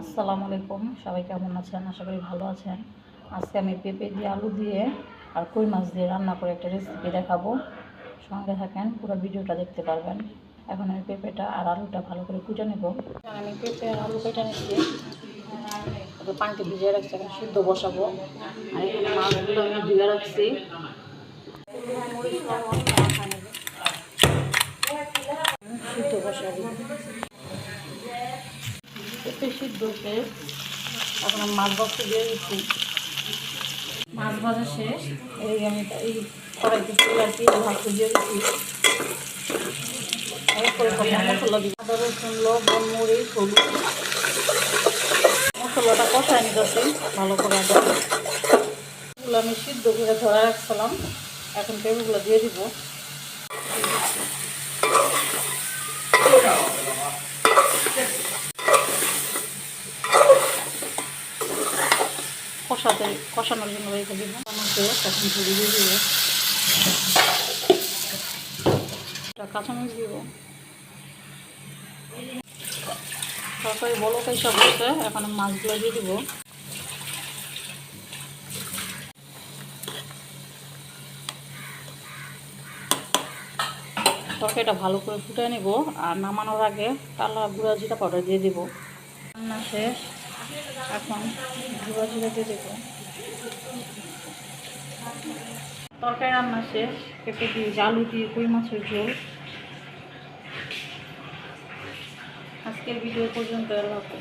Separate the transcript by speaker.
Speaker 1: আসসালামু আলাইকুম। সবাই কেমন আছেন? আশা করি ভালো আছেন। আজকে আমি পেঁপে দিয়ে আলু দিয়ে আর কই মাছ দিয়ে রান্না করে একটা রেসিপি দেখাবো। সঙ্গে থাকেন, পুরো ভিডিওটা দেখতে পারবেন। এখন আমি পেঁপেটা আর আলুটা ভালো করে কুটে নেব। আমি পেঁপে আর আলু কেটে নিচ্ছি। পানিতে ভিজিয়ে রাখছি, এখন সিদ্ধ বসাবো। আর এখানে মাছগুলো আমি ভিজে রাখছি। সিদ্ধ বসাবো। সিদ্ধ শেষ। এখন মাছ বক্সে দিয়ে দিচ্ছি মাছ ভাজা শেষ। এই আমি এই কড়াইতে তেল আর কি দিয়ে দিচ্ছি মশলাটা কষায় ভালো করে এগুলো আমি সিদ্ধ করে ধরা রাখছিলাম। এখন পেঁপেগুলো দিয়ে দিব। কষাতে কষানোর জন্য রেখে দিব আমাকে তখন দিয়ে দিব। কাঁচামরিচ দিব। তরকারি বলো পয়সা বলছে এখন মাছগুলো দিয়ে দিব। তরকারিটা ভালো করে ফুটে নিব, আর নামানোর আগে টালা গুঁড়া জিরা পাউডার দিয়ে দিব। রান্না শেষ। এখন গুঁড়া জিরা দেবো তরকারি রান্না শেষ, পেঁপে দিয়ে, আলু দিয়ে, কই মাছের ঝোল। আজকের ভিডিও পর্যন্ত এলাকা